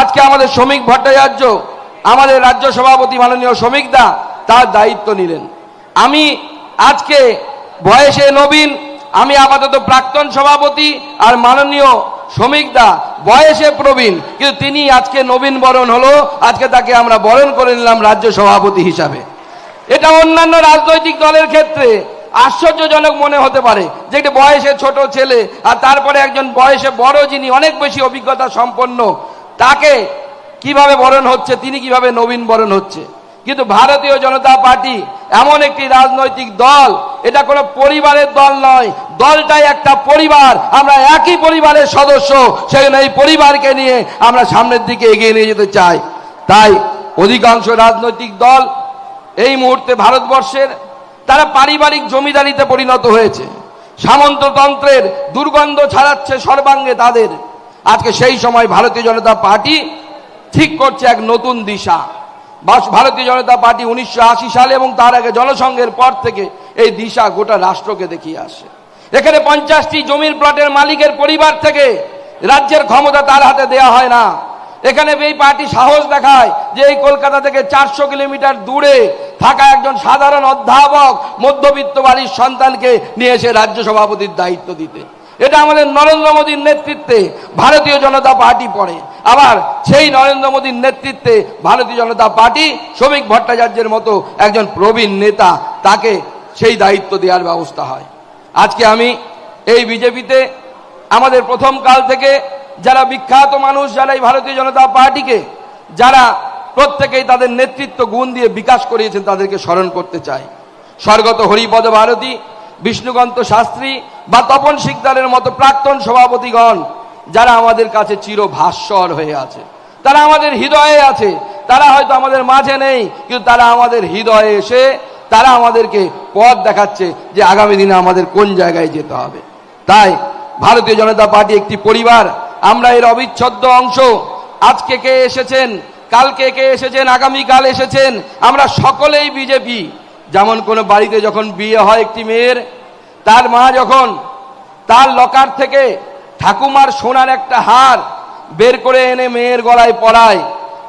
আজকে আমাদের শ্রমিক ভট্টাচার্য, আমাদের রাজ্য সভাপতি মাননীয় শ্রমিক দা তার দায়িত্ব নিলেন। আমি আজকে বয়সে নবীন, আমি আপাতত প্রাক্তন সভাপতি আর মাননীয় শ্রমিক দা বয়সে প্রবীণ, কিন্তু তিনি আজকে নবীন বরণ হলো, আজকে তাকে আমরা বরণ করে নিলাম রাজ্য সভাপতি হিসাবে। এটা অন্যান্য রাজনৈতিক দলের ক্ষেত্রে আশ্চর্যজনক মনে হতে পারে যে একটি বয়সে ছোট ছেলে আর তারপরে একজন বয়সে বড় যিনি অনেক বেশি অভিজ্ঞতা সম্পন্ন, তাকে কীভাবে বরণ হচ্ছে, তিনি কীভাবে নবীন বরণ হচ্ছে। কিন্তু ভারতীয় জনতা পার্টি এমন একটি রাজনৈতিক দল, এটা কোনো পরিবারের দল নয়, দলটাই একটা পরিবার, আমরা একই পরিবারের সদস্য সেখানে এই পরিবারকে নিয়ে আমরা সামনের দিকে এগিয়ে নিয়ে যেতে চাই। তাই অধিকাংশ রাজনৈতিক দল এই মুহূর্তে ভারতবর্ষের তারা পারিবারিক জমিদারিতে পরিণত হয়েছে। সামন্ততন্ত্রের দুর্গন্ধ ছাড়াচ্ছে সর্বাঙ্গে তাদের। আজকে সেই সময় ভারতীয় জনতা পার্টি ঠিক করছে এক নতুন দিশা। ভারতীয় জনতা পার্টি উনিশশো আশি সালে এবং তার আগে জনসংঘের পর থেকে এই দিশা গোটা রাষ্ট্রকে দেখিয়ে আসে এখানে পঞ্চাশটি জমির প্লটের মালিকের পরিবার থেকে রাজ্যের ক্ষমতা তার হাতে দেয়া হয় না। এখানে এই পার্টি সাহস দেখায় যে এই কলকাতা থেকে চারশো কিলোমিটার দূরে থাকা একজন সাধারণ অধ্যাপক মধ্যবিত্ত বাড়ির সন্তানকে নিয়ে এসে রাজ্য সভাপতির দায়িত্ব দিতে। এটা আমাদের নরেন্দ্র মোদীর নেতৃত্বে ভারতীয় জনতা পার্টি পড়ে। আবার সেই নরেন্দ্র মোদীর নেতৃত্বে ভারতীয় জনতা পার্টি শ্রমিক ভট্টাচার্যের মতো একজন প্রবীণ নেতা তাকে সেই দায়িত্ব দেওয়ার ব্যবস্থা হয়। আজকে আমি এই বিজেপিতে আমাদের প্রথম কাল থেকে যারা বিখ্যাত মানুষ, যারা এই ভারতীয় জনতা পার্টিকে, যারা প্রত্যেকেই তাদের নেতৃত্ব গুণ দিয়ে বিকাশ করিয়েছেন, তাদেরকে স্মরণ করতে চাই। স্বর্গত হরিপদ ভারতী, বিষ্ণুকান্ত শাস্ত্রী বা তপন শিকদারের মতো প্রাক্তন সভাপতিগণ, যারা আমাদের কাছে চির ভাস্বর হয়ে আছে। তারা আমাদের হৃদয়ে আছে। তারা হয়তো আমাদের মাঝে নেই, কিন্তু তারা আমাদের হৃদয়ে এসে, তারা আমাদেরকে পথ দেখাচ্ছে যে আগামী দিনে আমাদের কোন জায়গায় যেতে হবে। তাই ভারতীয় জনতা পার্টি একটি পরিবার আমরা এর অবিচ্ছেদ্য অংশ। আজকে কে এসেছেন? কালকে কে এসেছেন? আগামীকাল এসেছেন? আমরা সকলেই বিজেপি। যেমন কোনো বাড়িতে যখন বিয়ে হয় একটি মেয়ের, তার মা যখন তার লকার থেকে ঠাকুমার সোনার একটা হার বের করে এনে মেয়ের গলায় পরায়,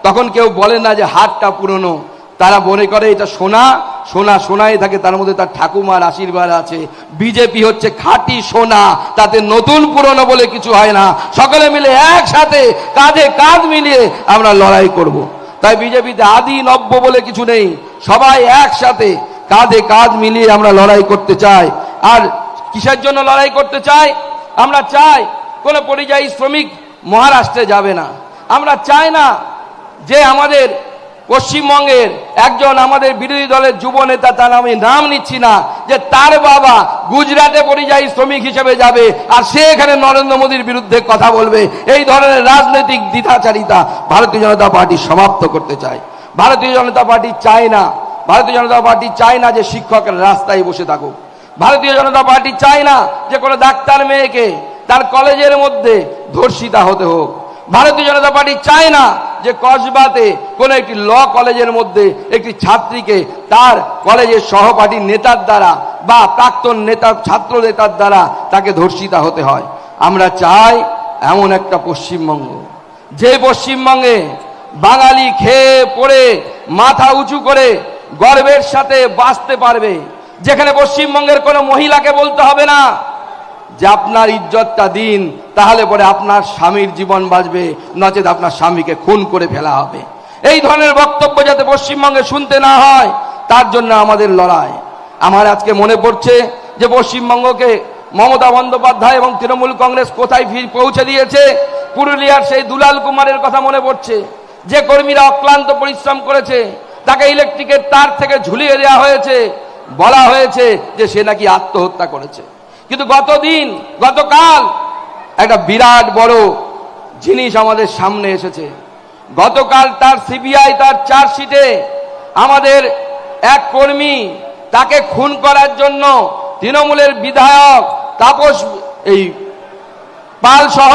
তখন কেউ বলে না যে হারটা পুরনো। তারা মনে করে এটা সোনা সোনা সোনাই থাকে, তার মধ্যে তার ঠাকুমার আশীর্বাদ আছে। বিজেপি হচ্ছে খাঁটি সোনা, তাতে নতুন পুরনো বলে কিছু হয় না। সকলে মিলে একসাথে কাঁধে কাঁধ মিলিয়ে আমরা লড়াই করব। তাই বিজেপিতে আদি নব্য বলে কিছু নেই। সবাই একসাথে কাঁধে কাঁধ মিলিয়ে আমরা লড়াই করতে চাই। আর কিসের জন্য লড়াই করতে চাই? আমরা চাই কোনো পরিযায়ী শ্রমিক মহারাষ্ট্রে যাবে না। আমরা চাই না যে আমাদের পশ্চিমবঙ্গের একজন আমাদের বিরোধী দলের যুব নেতা, তার আমি নাম নিচ্ছি না, যে তার বাবা গুজরাটে পরিযায়ী শ্রমিক হিসেবে যাবে আর সে এখানে নরেন্দ্র মোদীর বিরুদ্ধে কথা বলবে। এই ধরনের রাজনৈতিক দ্বিধাচারিতা ভারতীয় জনতা পার্টি সমাপ্ত করতে চায়। ভারতীয় জনতা পার্টি চায় না। ভারতীয় জনতা পার্টি চায় না যে শিক্ষকের রাস্তায় বসে থাকুক। ভারতীয় জনতা পার্টি চায় না যে কোনো ডাক্তার মেয়েকে তার কলেজের মধ্যে ধর্ষিতা হতে হোক। ভারতীয় জনতা পার্টি চায় না যে কসবাতে কোনো একটি ল কলেজের মধ্যে একটি ছাত্রীকে তার কলেজের সহপাঠী নেতার দ্বারা বা প্রাক্তন নেতা, ছাত্র নেতার দ্বারা তাকে ধর্ষিতা হতে হয়। আমরা চাই এমন একটা পশ্চিমবঙ্গ, যে পশ্চিমবঙ্গে বাঙালি খেয়ে পড়ে, মাথা উঁচু করে গর্বের সাথে বাঁচতে পারবে, যেখানে পশ্চিমবঙ্গের কোনো মহিলাকে বলতে হবে না। যে আপনার ইজ্জতটা দিন, তাহলে পরে আপনার স্বামীর জীবন বাঁচবে, নচেত আপনার স্বামীকে খুন করে ফেলা হবে। এই ধরনের বক্তব্য যাতে পশ্চিমবঙ্গে শুনতে না হয়, তার জন্য আমাদের লড়াই। আমার আজকে মনে পড়ছে যে পশ্চিমবঙ্গকে মমতা বন্দ্যোপাধ্যায় এবং তৃণমূল কংগ্রেস কোথায় ফির পৌঁছে দিয়েছে, পুরুলিয়ার সেই দুলাল কুমারের কথা মনে পড়ছে। যে কর্মীরা অক্লান্ত পরিশ্রম করেছে, তাকে ইলেকট্রিকের তার থেকে ঝুলিয়ে দেওয়া হয়েছে, বলা হয়েছে যে সে নাকি আত্মহত্যা করেছে। কিন্তু গতদিন, গতকাল একটা বিরাট বড় জিনিস আমাদের সামনে এসেছে। গতকাল তার সিবিআই, তার চার্জশিটে আমাদের এক কর্মী তাকে খুন করার জন্য তৃণমূলের বিধায়ক তাপস, এই পাল সহ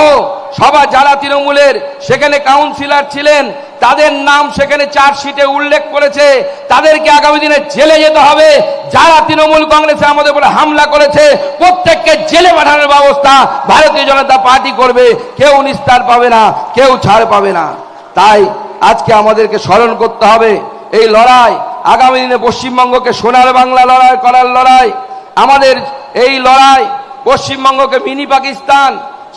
সবার যারা তৃণমূলের, সেখানে কাউন্সিলর ছিলেন, তাদের নাম সেখানে চার্জশিটে উল্লেখ করেছে, তাদেরকে আগামী দিনে জেলে যেতে হবে। যারা তৃণমূল কংগ্রেসে আমাদের উপরে হামলা করেছে, প্রত্যেককে জেলে পাঠানোর ব্যবস্থা ভারতীয় জনতা পার্টি করবে। কেউ নিস্তার পাবে না, কেউ ছাড় পাবে না। তাই আজকে আমাদেরকে স্মরণ করতে হবে, এই লড়াই আগামী দিনে পশ্চিমবঙ্গকে সোনার বাংলা লড়াই, করার লড়াই। আমাদের এই লড়াই পশ্চিমবঙ্গকে মিনি পাকিস্তান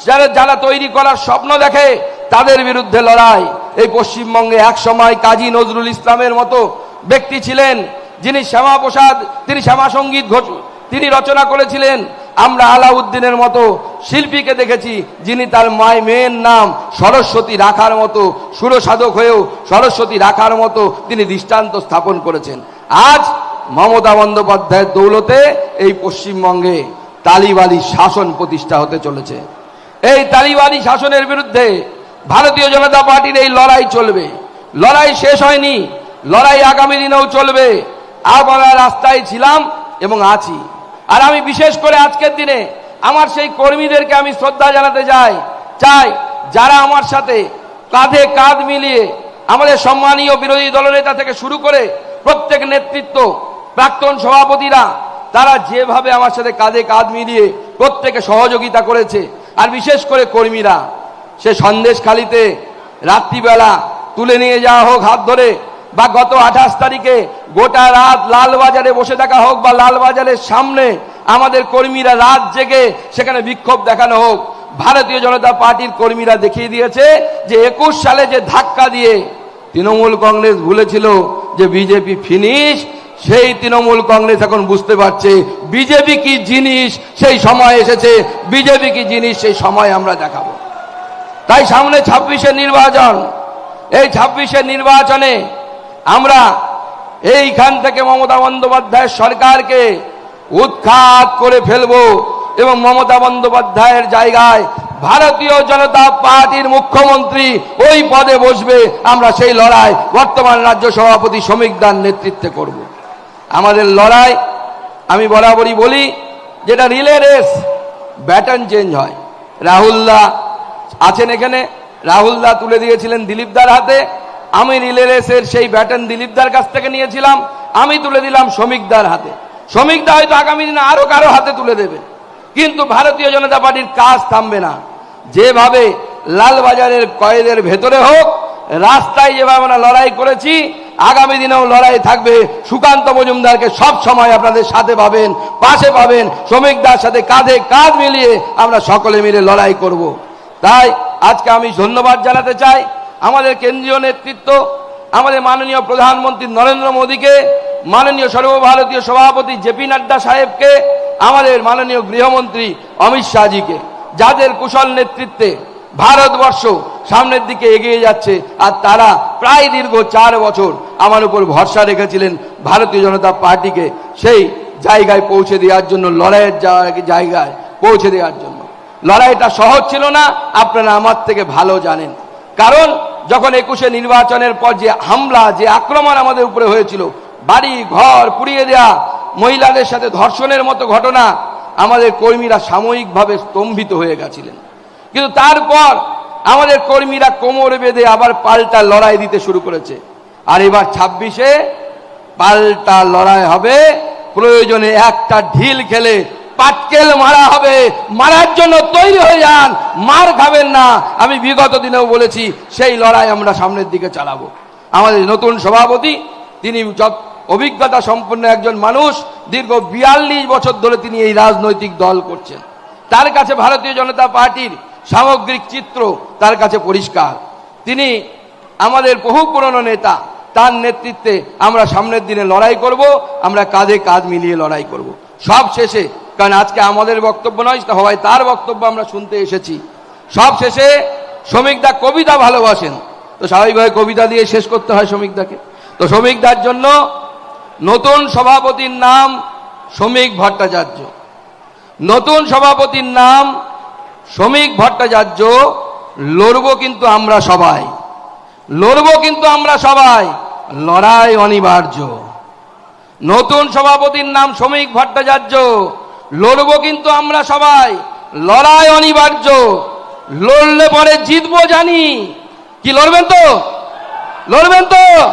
যারা যারা তৈরি করার স্বপ্ন দেখে, তাদের বিরুদ্ধে লড়াই। এই পশ্চিমবঙ্গে এক সময় কাজী নজরুল ইসলামের মতো ব্যক্তি ছিলেন, যিনি শ্যামা প্রসাদ, তিনি শ্যামা সংগীত ঘোষ- তিনি রচনা করেছিলেন। আমরা আলাউদ্দিনের মতো শিল্পীকে দেখেছি, যিনি তার মায় মেয়ের নাম সরস্বতী রাখার মতো, সুরসাধক হয়েও সরস্বতী রাখার মতো তিনি দৃষ্টান্ত স্থাপন করেছেন। আজ মমতা বন্দ্যোপাধ্যায়ের দৌলতে এই পশ্চিমবঙ্গে তালিবালি শাসন প্রতিষ্ঠা হতে চলেছে। এই তালিবানি শাসনের বিরুদ্ধে ভারতীয় জনতা পার্টির এই লড়াই চলবে। লড়াই শেষ হয়নি। লড়াই আগামী দিনেও চলবে। আমরা রাস্তায় ছিলাম এবং আছি। আর আমি বিশেষ করে আজকের দিনে আমার সেই কর্মীদেরকে আমি শ্রদ্ধা জানাতে যাই চাই যারা আমার সাথে কাঁধে কাঁধ মিলিয়ে আমাদের সম্মানীয় বিরোধী দলনেতা থেকে শুরু করে প্রত্যেক নেতৃত্ব, প্রাক্তন সভাপতিরা, তারা যেভাবে আমার সাথে কাঁধে কাঁধ মিলিয়ে প্রত্যেকে সহযোগিতা করেছে আর বিশেষ করে কর্মীরা, সে সন্দেশখালিতে রাত্রিবেলা তুলে নিয়ে যাওয়া হোক হাত ধরে, বা গত আঠাশ তারিখে গোটা রাত লালবাজারে বসে থাকা হোক, বা লালবাজারের সামনে আমাদের কর্মীরা রাত জেগে সেখানে বিক্ষোভ দেখানো হোক, ভারতীয় জনতা পার্টির কর্মীরা দেখিয়ে দিয়েছে যে একুশ সালে যে ধাক্কা দিয়ে তৃণমূল কংগ্রেস ভুলেছিল যে বিজেপি ফিনিশ সেই তৃণমূল কংগ্রেস এখন বুঝতে পারছে, বিজেপি কি জিনিস সেই সময় এসেছে, বিজেপি কি জিনিস সেই সময় আমরা দেখাবো। তাই সামনে ছাব্বিশের নির্বাচন, এই ছাব্বিশের নির্বাচনে আমরা এইখান থেকে মমতা বন্দ্যোপাধ্যায়ের সরকারকে উৎখাত করে ফেলব এবং মমতা বন্দ্যোপাধ্যায়ের জায়গায় ভারতীয় জনতা পার্টির মুখ্যমন্ত্রী ওই পদে বসবে, আমরা সেই লড়াই বর্তমান রাজ্য সভাপতি শ্রমিক দান নেতৃত্বে করব। আমাদের লড়াই, আমি বরাবরই বলি, যেটা রিলে রেস ব্যাটন চেঞ্জ হয়। রাহুলদা আছেন এখানে। রাহুলদা তুলে দিয়েছিলেন দিলীপদার হাতে। আমি রিলে রেসের সেই ব্যাটন দিলীপদার কাছ থেকে নিয়েছিলাম। আমি তুলে দিলাম শ্রমিকদার হাতে। শ্রমিকদা হয়তো আগামী দিনে আরও কারও হাতে তুলে দেবে। কিন্তু ভারতীয় জনতা পার্টির কাজ থামবে না। যেভাবে লালবাজারের কয়েদের ভেতরে হোক, রাস্তায় যেভাবে আমরা লড়াই করেছি আগামী দিনেও লড়াই থাকবে সুকান্ত মজুমদারকে সব সময় আপনাদের সাথে পাবেন, পাশে পাবেন শ্রমিকদার সাথে কাঁধে কাঁধ মিলিয়ে আমরা সকলে মিলে লড়াই করব। তাই আজকে আমি ধন্যবাদ জানাতে চাই আমাদের কেন্দ্রীয় নেতৃত্ব, আমাদের মাননীয় প্রধানমন্ত্রী নরেন্দ্র মোদীকে, মাননীয় সর্বভারতীয় সভাপতি জেপি নাড্ডা সাহেবকে, আমাদের মাননীয় গৃহমন্ত্রী অমিত শাহজিকে, যাদের কুশল নেতৃত্বে ভারতবর্ষ সামনের দিকে এগিয়ে যাচ্ছে আর তারা প্রায় দীর্ঘ চার বছর আমার উপর ভরসা রেখেছিলেন ভারতীয় জনতা পার্টিকে সেই জায়গায় পৌঁছে দেওয়ার জন্য, লড়াইয়ের জায়গা- জায়গায় পৌঁছে দেওয়ার জন্য। লড়াইটা সহজ ছিল না, আপনারা আমার থেকে ভালো জানেন। কারণ যখন একুশে নির্বাচনের পর যে হামলা, যে আক্রমণ আমাদের উপরে হয়েছিল, বাড়ি, ঘর পুড়িয়ে দেয়া, মহিলাদের সাথে ধর্ষণের মতো ঘটনা, আমাদের কর্মীরা সাময়িকভাবে স্তম্ভিত হয়ে গেছিলেন। কিন্তু তারপর আমাদের কর্মীরা কোমর বেঁধে আবার পাল্টা লড়াই দিতে শুরু করেছে। আর এবার ছাব্বিশে পাল্টা লড়াই হবে। প্রয়োজনে একটা ঢিল খেলে পাটকেল মারা হবে। মারার জন্য তৈরি হয়ে যান, মার খাবেন না। আমি বিগত দিনেও বলেছি, সেই লড়াই আমরা সামনের দিকে চালাবো। আমাদের নতুন সভাপতি, তিনি অভিজ্ঞতা সম্পন্ন একজন মানুষ, দীর্ঘ বিয়াল্লিশ বছর ধরে তিনি এই রাজনৈতিক দল করছেন। তার কাছে ভারতীয় জনতা পার্টির সামগ্রিক চিত্র তার কাছে পরিষ্কার। তিনি আমাদের বহু পুরনো নেতা তার নেতৃত্বে আমরা সামনের দিনে লড়াই করব, আমরা কাঁধে কাঁধ মিলিয়ে লড়াই করব। সব শেষে, কারণ আজকে আমাদের বক্তব্য নয় হয় তার বক্তব্য আমরা শুনতে এসেছি। সব শেষে শ্রমিকদা কবিতা ভালোবাসেন। তো স্বাভাবিকভাবে কবিতা দিয়ে শেষ করতে হয় শ্রমিকদাকে। তো শ্রমিকদার জন্য নতুন সভাপতির নাম শ্রমিক ভট্টাচার্য। নতুন সভাপতির নাম শ্রমিক ভট্টাচার্য। লড়বো কিন্তু আমরা সবাই। লড়বো কিন্তু আমরা সবাই। লড়াই অনিবার্য। নতুন সভাপতির নাম শ্রমিক ভট্টাচার্য। লড়বো কিন্তু আমরা সবাই। লড়াই অনিবার্য। লড়লে পরে জিতবো জানি। কি লড়বেন তো? লড়বেন তো?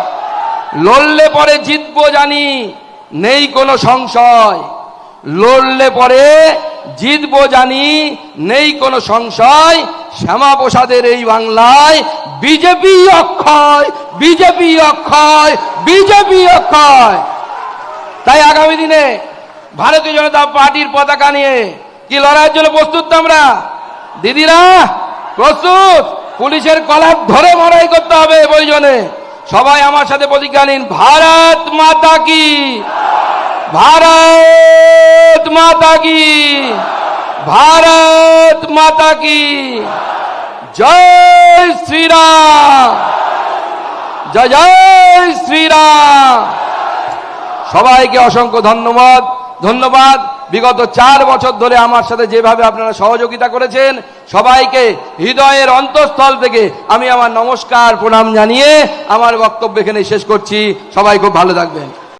লড়লে পরে জিতবো জানি। নেই কোনো সংশয়। লড়লে পরে জিতবো জানি, নেই কোনো সংশয়, শ্যামাপ্রসাদের এই বাংলায় বিজেপি অক্ষয় বিজেপি অক্ষয় বিজেপি অক্ষয়। তাই আগামী দিনে ভারতীয় জনতা পার্টির পতাকা নিয়ে কি লড়াইয়ের জন্য প্রস্তুত আমরা? দিদিরা, প্রস্তুত? পুলিশের কলার ধরে লড়াই করতে হবে প্রয়োজনে। সবাই আমার সাথে প্রতিজ্ঞা নিন ভারত মাতা কি? ভারত মাতা কি? ভারত মাতা কি? জয় শ্রীরাম। জয় জয় শ্রীরাম। সবাইকে অসংখ্য ধন্যবাদ। ধন্যবাদ। বিগত চার বছর ধরে আমার সাথে যেভাবে আপনারা সহযোগিতা করেছেন, সবাইকে হৃদয়ের অন্তঃস্থল থেকে আমি আমার নমস্কার, প্রণাম জানিয়ে আমার বক্তব্য এখানে শেষ করছি। সবাই খুব ভালো থাকবেন।